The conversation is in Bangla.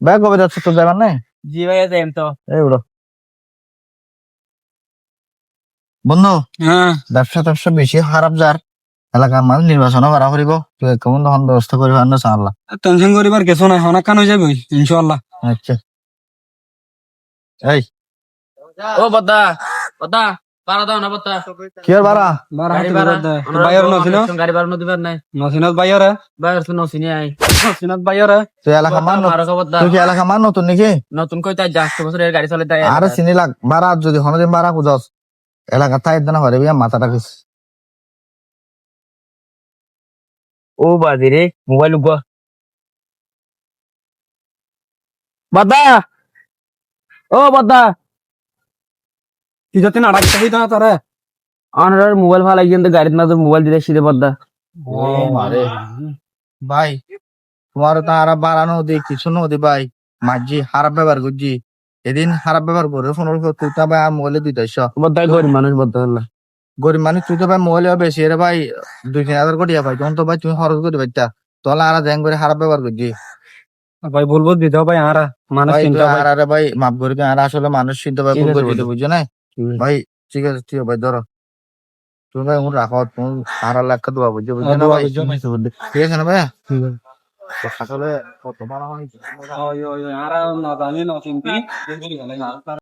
ভাই কবে যাচ্ছে তো যাবার নাই? জি ভাইয়া যাইম তো। এই উড়ো। বন্ধু হ্যাঁ। ব্যবসা ট্যাবসা বেশি খারাপ যার। এলাকার মানুষ নির্বাচনও করা করিব তুই কেমন তখন ব্যবস্থা করিব আন্না চাল্লা টেনশন করিবার কিছু নাই অনেক কান হয়ে যাবে? ইনশাআল্লাহ। আচ্ছা। এই। ও দাও না কি আর গাড়ি ভাড়া বাইর নছিল গাড়ি নাই। নসিনত বাইরে? বাইর তো নসিনি আই নসিনত বাইরে তুই এলাকা মান তুই কি এলাকা মান নতুন নাকি? নতুন কই তাই যাচ্ছে বছরের গাড়ি চলে তাই আরে চিনি লাগ বাড়া যদি হনদিন বাড়া খুঁজস এলাকা তাই দিন হরে বিয়া মাথাটা কিছু ও বাদি রে মোবাইল উগো। বদ্দা ও বদ্দা কি যাতে না ডাকতে হইতো না তোরে? অনার মোবাইল ভালো না তো মোবাইল দিলে সিধে বদ্দা ও মারে। ভাই তোমার তো আর বাড়ানো দি কিছু নদী ভাই। মাঝি খারাপ ব্যবহার করছি। এদিন খারাপ ব্যবহার করে ফোন তুই তো ভাই আর মোবাইলে দুই দেশ বদ্দা গরিব মানুষ বদ্দা হল্লা গরিব মানুষ তুই তো ভাই মোবাইলে বেশি রে ভাই দুই তিন হাজার কোটি ভাই তখন তো ভাই তুমি খরচ করি ভাই তোলা আর দেন করে খারাপ ব্যবহার করছি। ভাই বলব দিতে ভাই আরা মানুষ চিন্তা আর আরে ভাই মাফ করে দিন আর আসলে মানুষ চিন্তা ভাই ভুল করে। বুঝছ না? ভাই ঠিক আছে ঠিক ভাই ধরো। তুমি ভাই রাখো তুমি আর লাখ দেওয়া বুঝছ বুঝছ না ভাই? ঠিক আছে না ভাই? আসলে কত মারা হয় ওই ওই আরা না জানি না চিন্তি